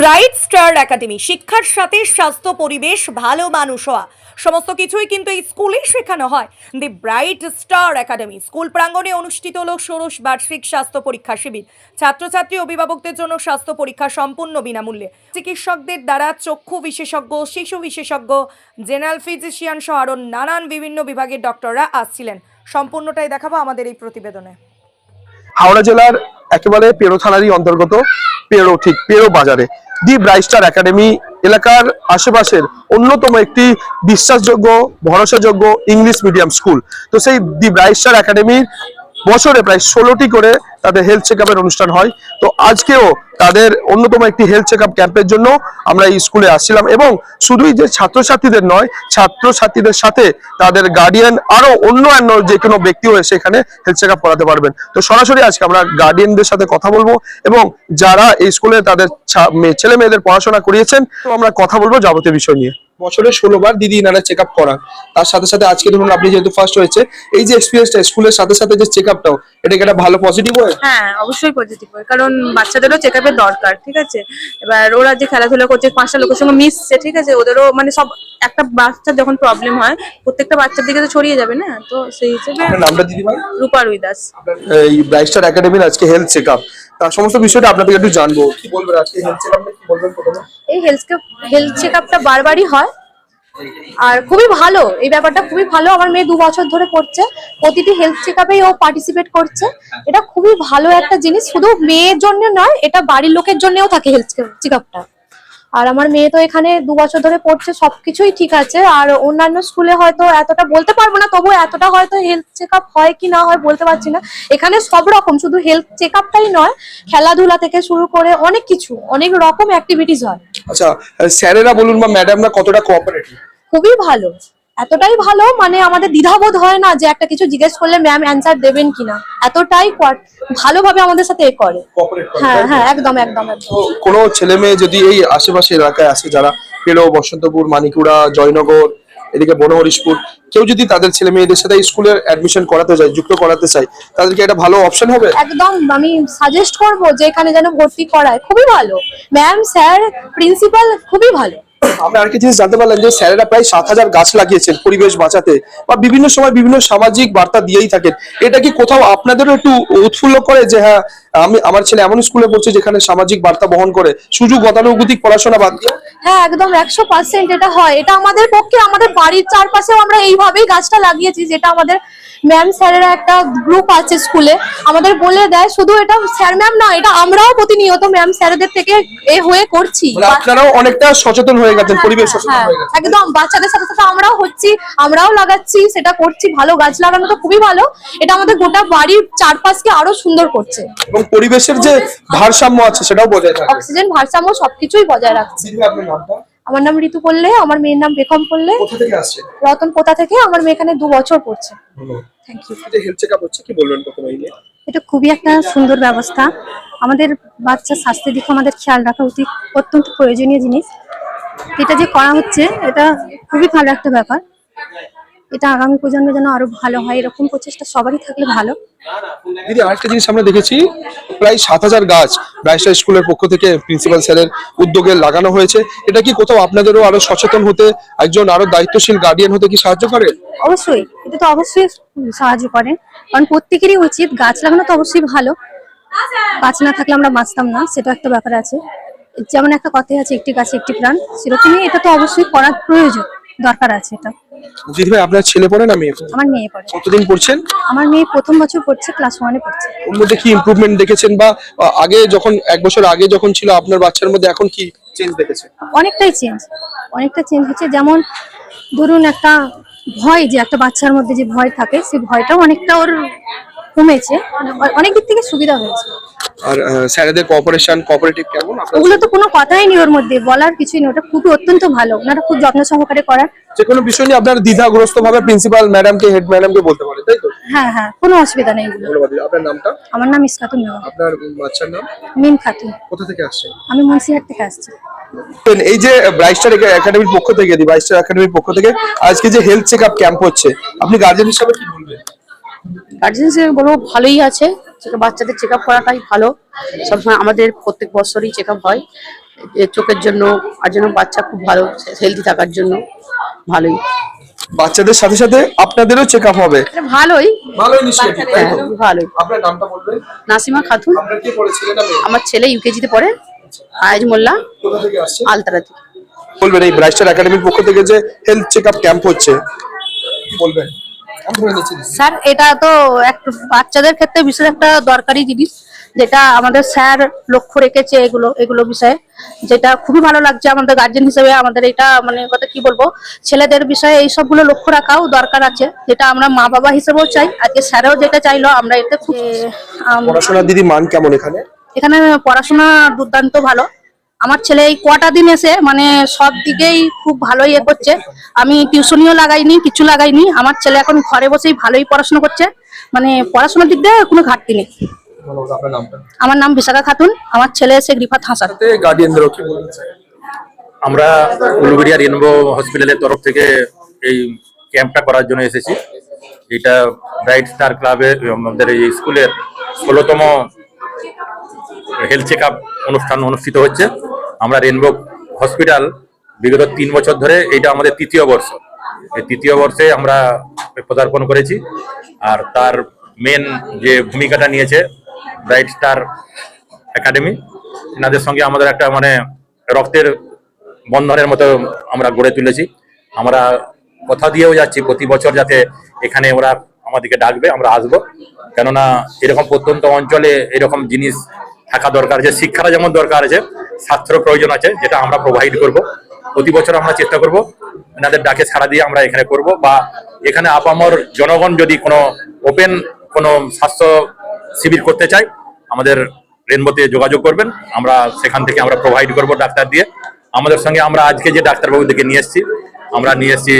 Bright star academy, শিক্ষার সাথে স্বাস্থ্য, পরিবেশ, ভালো মানুষ হওয়া। সমস্ত কিছুই কিন্তু এই স্কুলে শেখানো হয়। The Bright Star Academy school প্রাঙ্গণে অনুষ্ঠিত হলো ষোড়শ বার্ষিক স্বাস্থ্য পরীক্ষা শিবির। ছাত্রছাত্রী অভিভাবকদের জন্য স্বাস্থ্য পরীক্ষা সম্পূর্ণ বিনামূল্যে। চিকিৎসকদের দ্বারা চক্ষু বিশেষজ্ঞ, শিশু বিশেষজ্ঞ, জেনারেল ফিজিশিয়ান সহ আরও নানান বিভিন্ন বিভাগের ডক্টররা আসছিলেন। সম্পূর্ণটাই দেখাবো আমাদের এই প্রতিবেদনে। হাওড়া জেলার একেবারে পেরো থানারই অন্তর্গত। পেরো, ঠিক পেরো বাজারে। দি ব্রাইস্টার একাডেমি এলাকার আশেপাশের অন্যতম একটি বিশ্বাসযোগ্য, ভরসাযোগ্য ইংলিশ মিডিয়াম স্কুল তো সেই দি ব্রাইস্টার একাডেমির বছরে প্রায় ষোলোটি করে তাদের হেলথ চেক অনুষ্ঠান হয়। তো আজকেও তাদের অন্যতম একটি হেলথ চেক ক্যাম্পের জন্য আমরা এই স্কুলে আসছিলাম এবং শুধুই যে ছাত্রছাত্রীদের নয়, ছাত্রছাত্রীদের সাথে তাদের গার্ডিয়ান আরও অন্য অন্য যে কোনো ব্যক্তিও এসে এখানে হেলথ চেক করাতে পারবেন। তো সরাসরি আজকে আমরা গার্ডিয়ানদের সাথে কথা বলব এবং যারা এই স্কুলে তাদের ছেলে মেয়েদের পড়াশোনা করিয়েছেন, তো আমরা কথা বলব যাবতীয় বিষয় নিয়ে। বছরে ষোলো বার দিদি ইনারা চেক আপ করান। তার সাথে সাথে আজকে ধরুন আপনি যেহেতু ফার্স্ট হয়েছে এই যে এক্সপিরিয়েন্সটা স্কুলের সাথে সাথে যে চেক আপটাও এটা কি একটা ভালো পজিটিভ হয় হ্যাঁ অবশ্যই পজিটিভ হয় কারণ বাচ্চাদেরও চেক আপের দরকার ঠিক আছে? এবার ওরা যে খেলাধুলা করছে পাঁচটা লোকের সঙ্গে মিশছে ঠিক আছে? ওদেরও মানে সব একটা বাচ্চার যখন প্রবলেম হয় প্রত্যেকটা বাচ্চার দিকে তো ছড়িয়ে যাবে না? তো সেই হিসেবে নামটা দিদি ভাই? রূপা রুই দাস এই ব্রাইস্টার একাডেমির আজকে হেলথ চেক আপ তার সমস্ত বিষয়টা আপনাদের একটু জানব। কি বলবেন আজকে হেলথ চেকআপ কি বলবেন প্রথমে? এই হেলথ হেলথ চেক আপটা বারবারই হয়। আর খুবই ভালো, এই ব্যাপারটা খুবই ভালো। আমার মেয়ে দু বছর ধরে করছে। প্রতিটি হেলথ চেক আপেই ও পার্টিসিপেট করছে। এটা খুবই ভালো একটা জিনিস। শুধু মেয়ের জন্য নয়, এটা বাড়ির লোকের জন্যও থাকে হেলথ চেক আপটা আর আমার মেয়ে তো এখানে দু বছর ধরে পড়ছে সবকিছুই ঠিক আছে। আর অন্যান্য স্কুলে হয়তো এতটা বলতে পারব না তবু এতটা হয়তো হেলথ চেক হয় কি না হয় বলতে পারছি না। এখানে সব রকম শুধু হেলথ চেক নয় খেলাধুলা থেকে শুরু করে অনেক কিছু অনেক রকম অ্যাক্টিভিটিস হয়। আচ্ছা স্যারেরা বলুন বা ম্যাডামরা কতটা কোঅপারেটিভ খুবই ভালো। এতটাই ভালো মানে আমাদের দ্বিধাবোধ হয় না যে একটা কিছু জিজ্ঞেস করলে ম্যাম অ্যান্সার দেবেন কিনা। এতটাই ভালোভাবে আমাদের সাথে এ করে। হ্যাঁ হ্যাঁ একদম একদম কোনো ছেলে মেয়ে যদি এই আশেপাশে এলাকায় আসে যারা পেল বসন্তপুর মানিকুড়া জয়নগর এদিকে বনহরিশপুর কেউ যদি তাদের ছেলে মেয়েদের সাথে স্কুলে অ্যাডমিশন করাতে চায় যুক্ত করাতে চায় তাদেরকে একটা ভালো অপশন হবে? একদম আমি সাজেস্ট করব যে এখানে যেন ভর্তি করায়। খুবই ভালো। ম্যাম স্যার প্রিন্সিপাল খুবই ভালো। আমরা আর কিছু জানতে পারলাম যে স্যারেরা প্রায় সাত হাজার গাছ লাগিয়েছেন পরিবেশ বাঁচাতে বা বিভিন্ন সময় বিভিন্ন সামাজিক বার্তা দিয়েই থাকেন। এটা কি কোথাও আপনাদেরও একটু উৎফুল্ল করে যে হ্যাঁ আমি, আমার ছেলে এমন স্কুলে পড়ছে যেখানে সামাজিক বার্তা বহন করে, সুযোগ গতানুগতিক পড়াশোনা বাদ দিয়ে? হ্যাঁ একদম একশো পার্সেন্ট এটা হয়। এটা আমাদের পক্ষে আমাদের বাড়ির চারপাশেও আমরা এইভাবেই গাছটা লাগিয়েছি যেটা আমাদের ম্যাম স্যারেরা একটা গ্রুপ আছে স্কুলে আমাদের বলে দেয় শুধু এটা স্যার ম্যাম না এটা আমরাও প্রতিনিয়ত ম্যাম স্যারেদের থেকে এ হয়ে করছি। মানে আপনারাও অনেকটা সচেতন হয়ে গেছেন পরিবেশ সচেতন হ্যাঁ হয়ে। একদম বাচ্চাদের সাথে সাথে আমরাও হচ্ছি আমরাও লাগাচ্ছি সেটা করছি ভালো গাছ লাগানো তো খুবই ভালো। এটা আমাদের গোটা বাড়ির চারপাশকে আরও সুন্দর করছে। এবং পরিবেশের যে ভারসাম্য আছে সেটাও বজায় থাকে। অক্সিজেন ভারসাম্য সবকিছুই বজায় রাখছে। আমার নাম ঋতু পড়লে আমার মেয়ের নাম বেগম পড়লে কোথা থেকে আসছে? রতন কোথা থেকে? আমার মেয়ে এখানে দু বছর পড়ছে। থ্যাংক ইউ যে হেলথ চেকআপ হচ্ছে কি বলবেন প্রথমে এটা খুবই একটা সুন্দর ব্যবস্থা। আমাদের বাচ্চার স্বাস্থ্যের দিকে আমাদের খেয়াল রাখা উচিত অত্যন্ত প্রয়োজনীয় জিনিস। এটা যে করা হচ্ছে এটা খুবই ভালো একটা ব্যাপার। এটা আগামী প্রজন্মে যেন আরও ভালো হয়। এরকম প্রচেষ্টা সবারই থাকলে ভালো। দিদি আরেকটা জিনিস আমরা দেখেছি প্রায় সাত হাজার গাছ ব্রাইস্টার স্কুলের পক্ষ থেকে প্রিন্সিপাল স্যারের উদ্যোগে লাগানো হয়েছে। এটা কি কোথাও আপনাদেরও আরও সচেতন হতে একজন আরও দায়িত্বশীল গার্ডিয়ান হতে কি সাহায্য করে? অবশ্যই এটা তো অবশ্যই সাহায্য করে কারণ প্রত্যেকেরই উচিত গাছ লাগানো তো অবশ্যই ভালো। গাছ না থাকলে আমরা বাঁচতাম না সেটা একটা ব্যাপার আছে। যেমন একটা কথাই আছে একটি গাছ একটি প্রাণ। সেরকমই এটা তো অবশ্যই করার প্রয়োজন। দরকার আছে এটা। দিদি ভাই আপনার ছেলে পড়ে না মেয়ে পড়ে? আমার মেয়ে পড়ে। কতদিন পড়ছেন? আমার মেয়ে প্রথম বছর পড়ছে ক্লাস ওয়ানে পড়ছে। ওর মধ্যে কি ইমপ্রুভমেন্ট দেখেছেন বা আগে যখন এক বছর আগে যখন ছিল আপনার বাচ্চার মধ্যে এখন কি চেঞ্জ দেখেছেন? অনেকটাই চেঞ্জ অনেকটা চেঞ্জ হচ্ছে যেমন ধরুন একটা ভয় যে একটা বাচ্চার মধ্যে যে ভয় থাকে সেই ভয়টাও অনেকটা ওর কমেছে অনেক দিক থেকে সুবিধা হয়েছে। আর স্যারেদের কোঅপারেশন কোঅপারেটিভ কেমন? আপনার ওগুলো তো কোনো কথাই নেই ওর মধ্যে বলার কিছুই নেই। ওটা খুবই অত্যন্ত ভালো। ওনারা খুব যত্ন সহকারে করার। যে কোনো বিষয় নিয়ে আপনার দ্বিধাগ্রস্ত ভাবে প্রিন্সিপাল ম্যাডামকে হেড ম্যাডামকে বলতে পারে তাই তো? হ্যাঁ হ্যাঁ কোনো অসুবিধা নেই এগুলো। ধন্যবাদ। আপনার নামটা? আমার নাম ইস্কাতুল নেওয়া আপনার বাচ্চার নাম? মিম খাতুন। কোথা থেকে আসছেন? আমি মুন্সিহাট থেকে আসছি। এই যে ব্রাইস্টার একাডেমির পক্ষ থেকে দি ব্রাইস্টার একাডেমির পক্ষ থেকে আজকে যে হেলথ চেক আপ ক্যাম্প হচ্ছে আপনি গার্জেন হিসাবে কি বলবেন? গার্জেন হিসেবে বলব ভালোই আছে। বাচ্চাদের চেক আপ করাটাই ভালো। সবসময় আমাদের প্রত্যেক বছরই চেক আপ হয় চোখের জন্য আর জন্য বাচ্চা খুব ভালো হেলদি থাকার জন্য ভালোই। বাচ্চাদের সাথে সাথে আপনাদেরও চেক আপ হবে ভালোই। ভালোই নিশ্চয়ই হ্যাঁ ভালোই। আপনার নামটা বলবেন? নাসিমা খাতুন। আমার ছেলে ইউকেজিতে পড়ে। আয়াজ মোল্লা। কোথা থেকে আসছে? আলতারা থেকে। বলবেন এই ব্রাইস্টার একাডেমির পক্ষ থেকে যে হেলথ চেক আপ ক্যাম্প হচ্ছে। কি বলবেন। স্যার এটা তো এক বাচ্চাদের ক্ষেত্রে বিশেষ একটা দরকারি জিনিস যেটা আমাদের স্যার লক্ষ্য রেখেছে এগুলো এগুলো বিষয়ে। যেটা খুবই ভালো লাগছে আমাদের গার্জেন হিসেবে আমাদের এটা মানে কথা কি বলব ছেলেদের বিষয়ে এই সবগুলো লক্ষ্য রাখাও দরকার আছে। যেটা আমরা মা বাবা হিসেবেও চাই আজকে স্যারও যেটা চাইলো আমরা এতে খুব পড়াশোনার দিদি মান কেমন এখানে? এখানে পড়াশোনা দুর্দান্ত ভালো। আমার ছেলে এই কটা দিন এসে মানে সব দিকেই খুব ভালো ইয়ে করছে। আমি টিউশনিও লাগাইনি, কিছু লাগাইনি। আমার ছেলে এখন ঘরে বসেই ভালোই পড়াশোনা করছে। মানে পড়াশোনার দিক দিয়ে কোনো ঘাটতি নেই। আমার নাম বিশাখা খাতুন। আমার ছেলে এসে রিফাত হাসান। আমরা উলুবেড়িয়া রেনবো হসপিটালের তরফ থেকে এই ক্যাম্পটা করার জন্য এসেছি। এটা ব্রাইট স্টার ক্লাবের, আমাদের এই স্কুলের ষোলোতম হেলথ চেক অনুষ্ঠান অনুষ্ঠিত হচ্ছে। আমরা রেনবো হসপিটাল বিগত তিন বছর ধরে এটা আমাদের তৃতীয় বর্ষ। এই তৃতীয় বর্ষে আমরা পদার্পণ করেছি। আর তার মেন যে ভূমিকাটা নিয়েছে ব্রাইট স্টার একাডেমি এনাদের সঙ্গে আমাদের একটা মানে রক্তের বন্ধনের মতো আমরা গড়ে তুলেছি। আমরা কথা দিয়েও যাচ্ছি, প্রতি বছর যাতে এখানে ওরা আমাদেরকে ডাকবে, আমরা আসব। কেননা এরকম প্রত্যন্ত অঞ্চলে এরকম জিনিস থাকা দরকার আছে শিক্ষাটা যেমন দরকার আছে স্বাস্থ্যের প্রয়োজন আছে, যেটা আমরা প্রোভাইড করব। প্রতি বছর আমরা চেষ্টা করব এনাদের ডাকে ছাড়া দিয়ে আমরা এখানে করব বা এখানে আপামর জনগণ যদি কোনো ওপেন কোনো স্বাস্থ্য শিবির করতে চায়, আমাদের রেনবোতে যোগাযোগ করবেন। আমরা সেখান থেকে আমরা প্রোভাইড করব ডাক্তার দিয়ে। আমাদের সঙ্গে আমরা আজকে যে ডাক্তারবাবুদেরকে নিয়ে এসেছি, আমরা নিয়ে এসেছি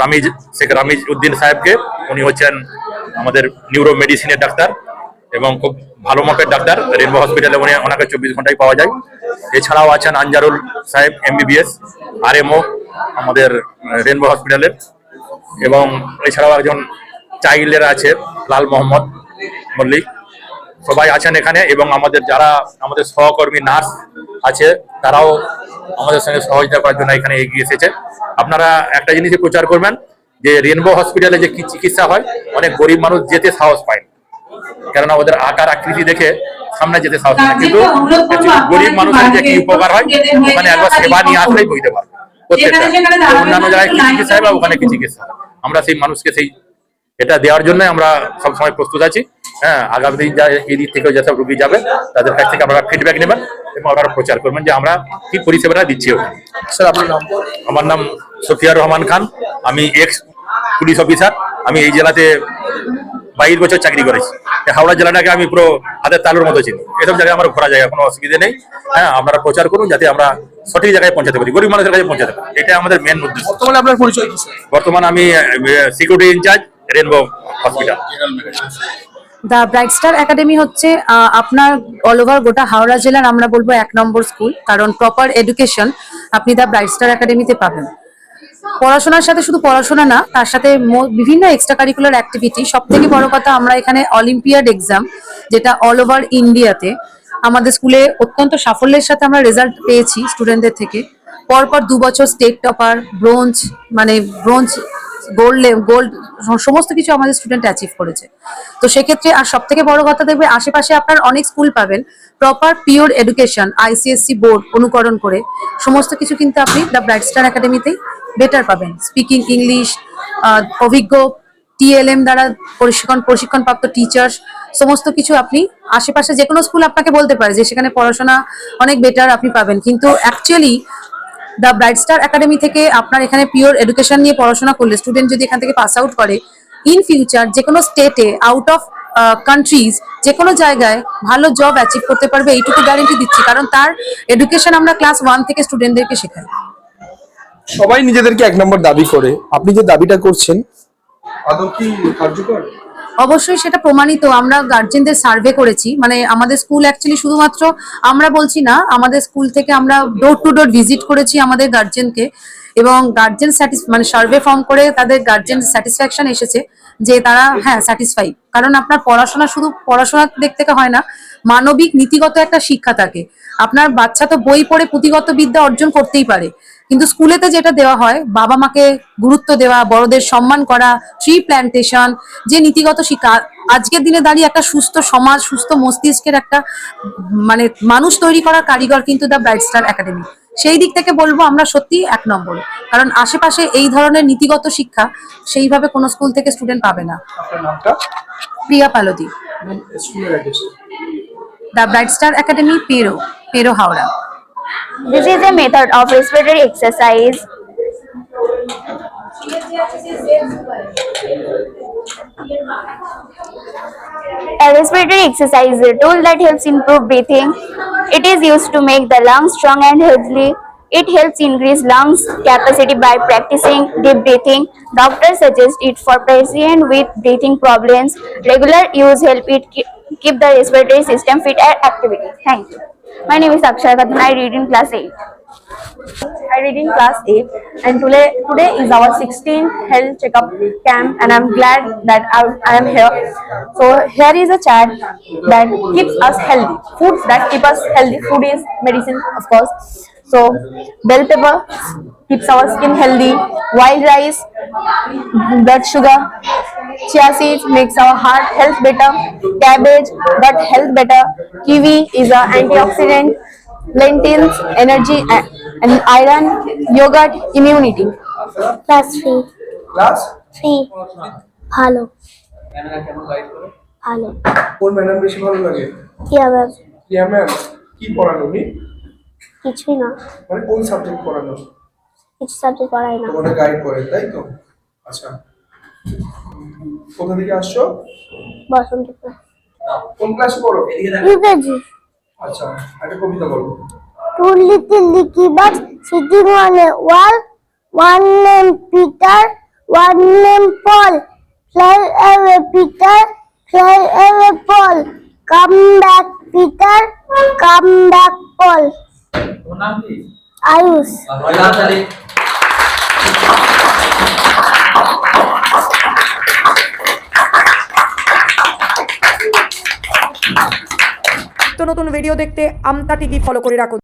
রামিজ, শেখ রামিজ উদ্দিন সাহেবকে। উনি হচ্ছেন আমাদের নিউরো মেডিসিনের ডাক্তার। এবং খুব ভালো মাপের ডাক্তার, রেনবো হসপিটালে উনি ওনাকে চব্বিশ ঘন্টায় পাওয়া যায়। এছাড়াও আছেন আনজারুল সাহেব, এমবিবিএস আর এমও আমাদের রেনবো হসপিটালের এবং এছাড়াও একজন চাইল্ডের আছে, লাল মোহাম্মদ মল্লিক। সবাই আছেন এখানে এবং আমাদের যারা আমাদের সহকর্মী, নার্স আছে, তারাও আমাদের সঙ্গে সহযোগিতা করার জন্য এখানে এগিয়ে এসেছে। আপনারা একটা জিনিসই প্রচার করবেন, যে রেনবো হসপিটালে যে কি চিকিৎসা হয়, অনেক গরিব মানুষ যেতে সাহস পায়। কেননা ওদের আকার আকৃতি দেখে সামনে যেতে সাহস না। কিন্তু গরিব মানুষের যে কি উপকার হয় ওখানে একবার সেবা নিয়ে আসলেই বুঝতে পারবে। প্রত্যেকটা। অন্যান্য জায়গায় কি চিকিৎসা বা ওখানে কি চিকিৎসা। আমরা সেই মানুষকে সেই এটা দেওয়ার জন্য আমরা সবসময় প্রস্তুত আছি। হ্যাঁ আগামী দিন যা এই দিক থেকেও যেসব রুগী যাবে তাদের কাছ থেকে আপনারা ফিডব্যাক নেবেন এবং আপনারা প্রচার করবেন যে আমরা কি পরিষেবাটা দিচ্ছি ওখানে। স্যার আপনার নাম? আমার নাম সফিয়ার রহমান খান। আমি এক্স পুলিশ অফিসার আমি এই জেলাতে বাইশ বছর চাকরি করেছি। হাওড়া জেলাটাকে আমি পুরো হাতের তালুর মতো চিনি। এসব জায়গায় আমার ঘোরা জায়গা কোনো অসুবিধা নেই। হ্যাঁ আপনারা প্রচার করুন যাতে আমরা সঠিক জায়গায় পৌঁছাতে পারি গরিব মানুষের কাছে পৌঁছাতে পারি। এটা আমাদের মেন উদ্দেশ্য। বর্তমানে আপনার পরিচয় বর্তমানে আমি security in charge Rainbow hospital the Bright Star Academy হচ্ছে আহ, আপনার অল ওভার গোটা হাওড়া জেলার আমরা বলব এক নম্বর স্কুল কারণ প্রপার এডুকেশন আপনি দ্য ব্রাইট স্টার একাডেমিতে পাবেন। পড়াশোনার সাথে শুধু পড়াশোনা না, তার সাথে বিভিন্ন এক্সট্রা কারিকুলার অ্যাক্টিভিটি সব থেকে বড় কথা আমরা এখানে অলিম্পিয়াড এক্সাম যেটা অল ওভার ইন্ডিয়াতে আমাদের স্কুলে অত্যন্ত সাফল্যের সাথে আমরা রেজাল্ট পেয়েছি স্টুডেন্টদের থেকে। পরপর দু বছর স্টেট টপার ব্রোঞ্জ মানে ব্রোঞ্জ গোল্ড গোল্ড সমস্ত কিছু আমাদের স্টুডেন্ট অ্যাচিভ করেছে। তো সেক্ষেত্রে আর সব থেকে বড় কথা দেখবে, আশেপাশে আপনার অনেক স্কুল পাবেন। Proper pure education ICSC board অনুকরণ করে। সমস্ত কিছু কিন্তু আপনি দ্য ব্রাইট স্টার একাডেমিতেই বেটার পাবেন। স্পিকিং ইংলিশ অভিজ্ঞ টিএলএম দ্বারা প্রশিক্ষণ, প্রশিক্ষণপ্রাপ্ত টিচার্স সমস্ত কিছু আপনি আশেপাশে যে কোনো স্কুল আপনাকে বলতে পারে যে সেখানে পড়াশোনা অনেক বেটার আপনি পাবেন। কিন্তু actually the Bright Star Academy থেকে আপনার এখানে পিওর এডুকেশন নিয়ে পড়াশোনা করলে স্টুডেন্ট যদি এখান থেকে পাস আউট করে ইন ফিউচার যে কোনো স্টেটে আউট অফ কান্ট্রিজ যে কোনো জায়গায় ভালো জব অ্যাচিভ করতে পারবে, এইটুকু গ্যারেন্টি দিচ্ছি। কারণ তার এডুকেশন আমরা ক্লাস ওয়ান থেকে স্টুডেন্টদেরকে শেখাই। সবাই নিজেদেরকে এক নম্বর দাবি করে। আপনি যে দাবিটা করছেন আদৌ কি কার্যকর? অবশ্যই সেটা প্রমাণিত। আমরা গার্জেনদের সার্ভে করেছি। মানে আমাদের স্কুল অ্যাকচুয়ালি শুধুমাত্র আমরা বলছি না আমাদের স্কুল থেকে আমরা ডোর টু ডোর ভিজিট করেছি আমাদের গার্জেনকে এবং গার্জেন মানে সার্ভে ফর্ম করে তাদের গার্জেন স্যাটিসফ্যাকশন এসেছে যে তারা হ্যাঁ স্যাটিসফাই কারণ আপনার পড়াশোনা শুধু পড়াশোনার দিক থেকে হয় না মানবিক নীতিগত একটা শিক্ষা থাকে। আপনার বাচ্চা তো বই পড়ে পুঁথিগত বিদ্যা অর্জন করতেই পারে। কিন্তু স্কুলেতে যেটা দেওয়া হয় বাবা মাকে গুরুত্ব দেওয়া বড়দের সম্মান করা ট্রি প্ল্যান্টেশন যে নীতিগত শিক্ষা আজকের দিনে দাঁড়িয়ে একটা সুস্থ সমাজ সুস্থ মস্তিষ্কের একটা মানে মানুষ তৈরি করার কারিগর কিন্তু দ্য ব্রাইট স্টার একাডেমি সেই দিক থেকে বলব আমরা সত্যি এক নম্বর। কারণ আশেপাশে এই ধরনের নীতিগত শিক্ষা সেইভাবে কোনো স্কুল থেকে স্টুডেন্ট পাবে না। প্রিয়া পালদি দ্য ব্রাইট স্টার একাডেমি পেরো পেরো Howrah This is a method of respiratory exercise. A respiratory exercise is a tool that helps improve breathing. It is used to make the lungs strong and healthy. It helps increase lungs capacity by practicing deep breathing. Doctors suggest it for patients with breathing problems. Regular use help it keep the respiratory system fit and activity. Thank you. My name is Akshay Khatna. I read in class 8. I read in class 8 and today today is our 16th health checkup camp and I'm glad that I, I am here. So here is a chat that keeps us healthy. Foods that keep us healthy. Food is medicine of course. So bell pepper keeps our skin healthy. Wild rice, blood sugar. Chia seeds makes our heart health better. Cabbage, gut health better. Kiwi is a antioxidant. Lentils, energy a- and iron. Yogurt, immunity. Class 3. Class 3. ভালো ভালো কোন madam বেশি ভালো লাগে কি হবে প্রিয়া ma'am কি পড়ানো উনি কিছুই না। মানে কোন সাবজেক্ট পড়ানো? কিছু সাবজেক্ট পড়াই না। তোমাদের গাইড করে তাই তো? আচ্ছা। কোথা থেকে আসছো? বসন্তপুর। কোন ক্লাসে পড়ো? ইংরেজি। আচ্ছা একটা কবিতা বলো। Two little dicky bird sitting on a wall one name Peter one name Paul fly away Peter fly away Paul come back Peter come back Paul. Ayush. তো নতুন ভিডিও দেখতে আমতা টিভি ফলো করে রাখুন।